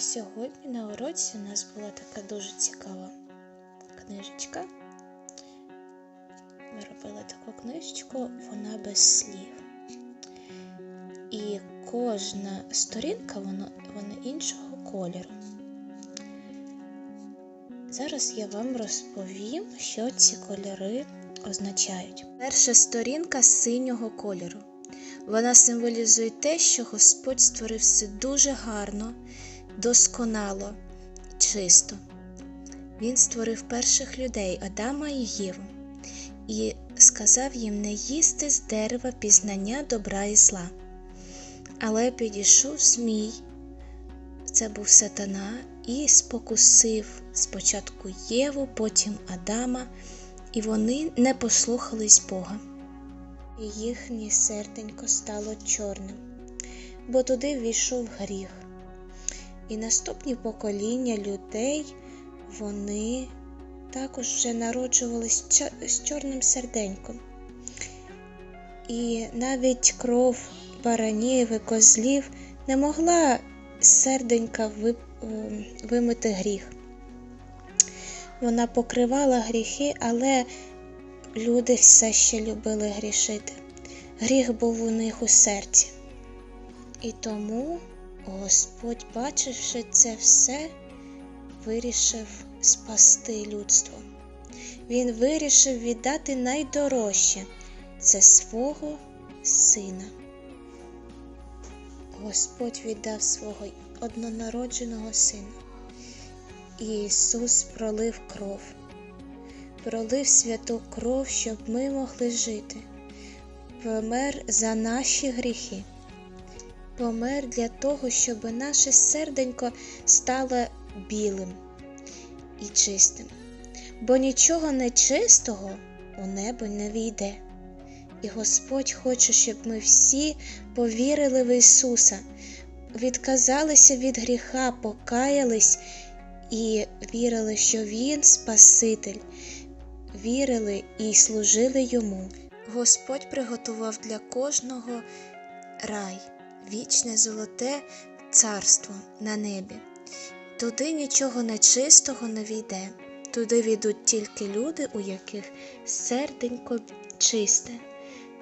Сьогодні на уроці у нас була така дуже цікава книжечка. Ми робили таку книжечку, вона без слів. І кожна сторінка вона, вона іншого кольору. Зараз я вам розповім, що ці кольори означають. Перша сторінка синього кольору. Вона символізує те, що Господь створив все дуже гарно, досконало, чисто. Він створив перших людей Адама і Єву і сказав їм не їсти з дерева пізнання добра і зла. Але підійшов Змій, це був сатана, і спокусив спочатку Єву, потім Адама, і вони не послухались Бога. І їхнє серденько стало чорним, бо туди ввійшов гріх. І наступні покоління людей, вони також вже народжувались з чорним серденьком. І навіть кров баранів і козлів не могла серденька ем, вимити гріх. Вона покривала гріхи, але люди все ще любили грішити. Гріх був у них у серці. І тому Господь, бачивши це все, вирішив спасти людство. Він вирішив віддати найдорожче це свого сина. Господь віддав свого однонародженого сина. Ісус пролив кров, пролив святу кров, щоб ми могли жити, помер за наші гріхи помер для того, щоб наше серденько стало білим і чистим, бо нічого нечистого у небо не війде. І Господь хоче, щоб ми всі повірили в Ісуса, відказалися від гріха, покаялись і вірили, що Він Спаситель, вірили і служили Йому. Господь приготував для кожного рай вічне золоте царство на небі. Туди нічого нечистого не війде, туди війдуть тільки люди, у яких серденько чисте,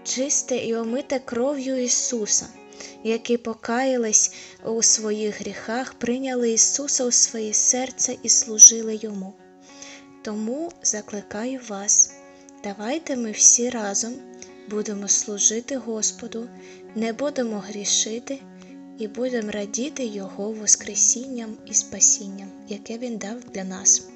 чисте і омите кров'ю Ісуса, які покаялись у своїх гріхах, прийняли Ісуса у своє серце і служили Йому. Тому закликаю вас, давайте ми всі разом будемо служити Господу, не будемо грішити і будемо радіти Його Воскресінням і спасінням, яке Він дав для нас.